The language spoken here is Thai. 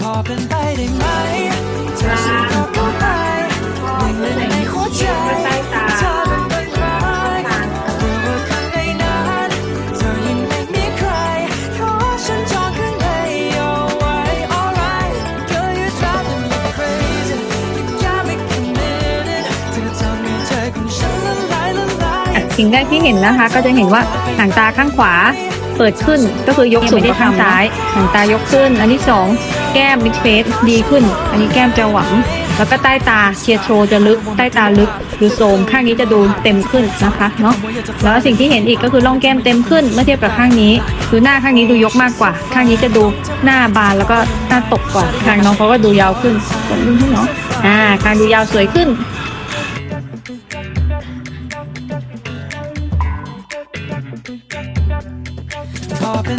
พอเป็นไปได้ไหมเธอฉันเข้าไปวิ่งเล่นในหัวใจเธอเป็นต้นไม้รู้ว่าข้างในนั้นเธอยังไม่มีใครขอฉันจองข้างในเอาไว้ alright girl you driving me crazy you got me committed เธอทำให้ใจของฉันละลายละลาย สิ่งแรกที่เห็นนะคะก็จะเห็นว่าหางตาข้างขวา เปิดขึ้นก็คือยกสูงกว่าข้างซ้ายหางตายกขึ้น อันที่สองแก้มมิดเฟสดีขึ้น อันนี้แก้มจะหวัง แล้วก็ใต้ตาเชียร์โทรจะลึก ใต้ตาลึกดูโซมข้างนี้จะดูเต็มขึ้นนะคะเนาะแล้วสิ่งที่เห็นอีกก็คือร่องแก้มเต็มขึ้นเมื่อเทียบกับข้างนี้ คือหน้าข้างนี้ดูยกมากกว่า ข้างนี้จะดูหน้าบานแล้วก็หน้าตกกว่า ข้างน้องเขาก็ดูยาวขึ้นกดดูที่น้องอ่าการดูยาวสวยขึ้น carbon